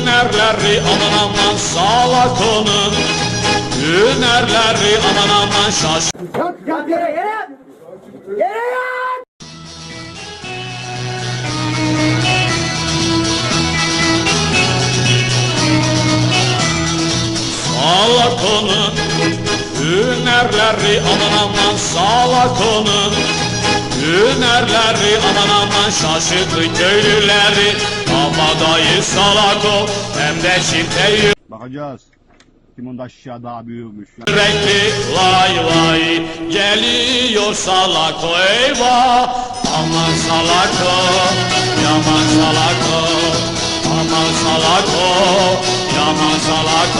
Hünerleri aman aman salak onun Hünerleri aman aman şaş Yat yere yere yat. Yere yat. Salak onun Hünerleri aman aman salak onun Hünerleri aman aman şaşırttı köylüleri Kabadayı salak o hem de çifte Bakacağız. Kim onda aşağı daha büyükmüş. yürekli Vay vay geliyor salak o eyvah Aman salak o yaman salak o Aman salak o yaman salak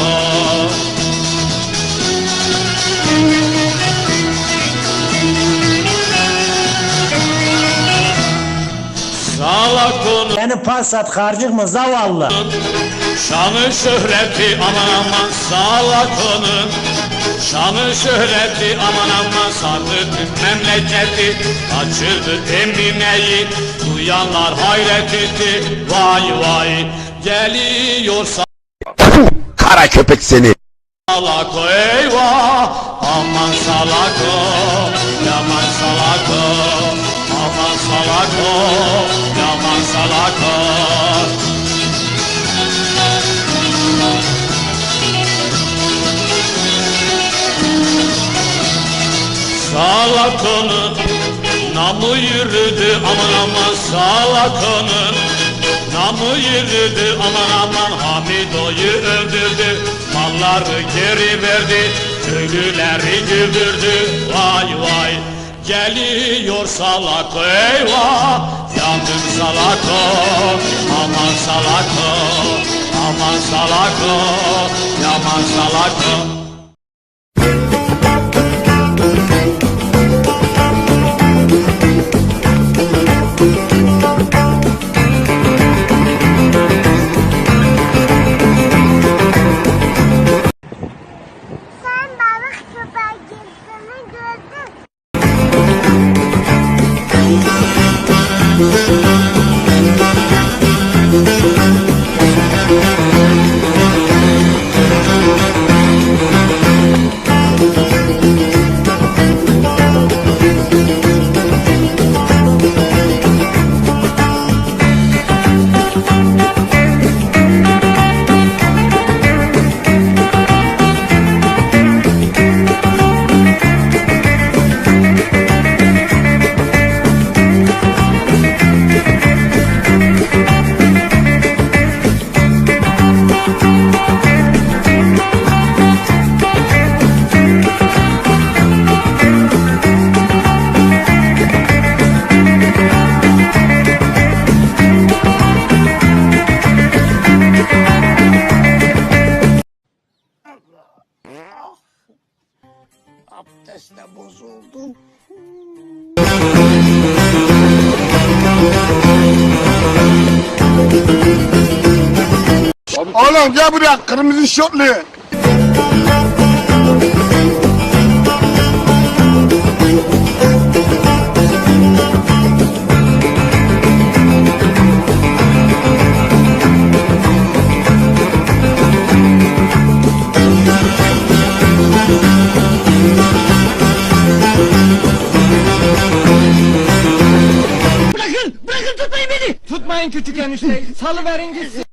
Salak onun Beni Passat harcık mı? Zavallı? Şanı şöhreti aman aman salak onun Şanı şöhreti aman aman sardı tüm memleketi Kaçırdı emineyi duyanlar hayret etti Vay vay. Geliyor Kara köpek seni. salak o eyvah. Aman salak o yaman salak o Aman salak o yaman salak o Salak onun namı yürüdü aman aman salak onun Namı yürüdü aman aman Hamido'yu öldürdü. Malları geri verdi Köylüleri güldürdü. Vay vay Geliyor salak eyvah! Yandım salak o Aman salak o Aman salak o Yaman salak Oğlum gel buraya kırmızı şortlu. Tutmayın küçük enişteyi. Salıverin gitsin.